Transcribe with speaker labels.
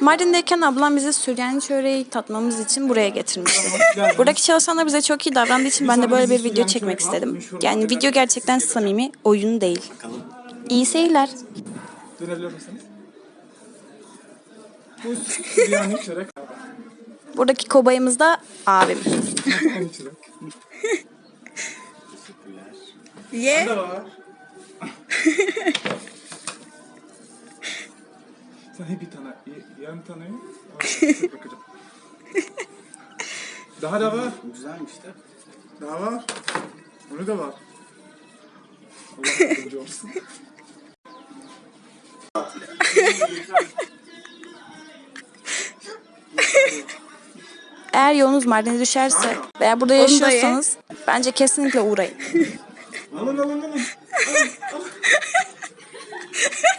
Speaker 1: Mardin'deyken ablam bizi Süryani çöreği tatmamız için buraya getirmişti. Buradaki çalışanlar bize çok iyi davrandığı için ben de böyle bir video çekmek istedim. Yani video gerçekten samimi, oyun değil. İyi seyirler.
Speaker 2: Dönebilir misiniz? Bu Süryani çörek.
Speaker 1: Buradaki kobayımız da abim. Ye.
Speaker 2: Hep bir tane, yarım tane bakacağım. Daha da var.
Speaker 3: Güzelmiş de.
Speaker 2: Daha var. Onu da var. Allah yardımcı olsun.
Speaker 1: Eğer yolunuz Mardin'e düşerse veya burada yaşıyorsanız bence kesinlikle uğrayın.
Speaker 2: Alın alın alın.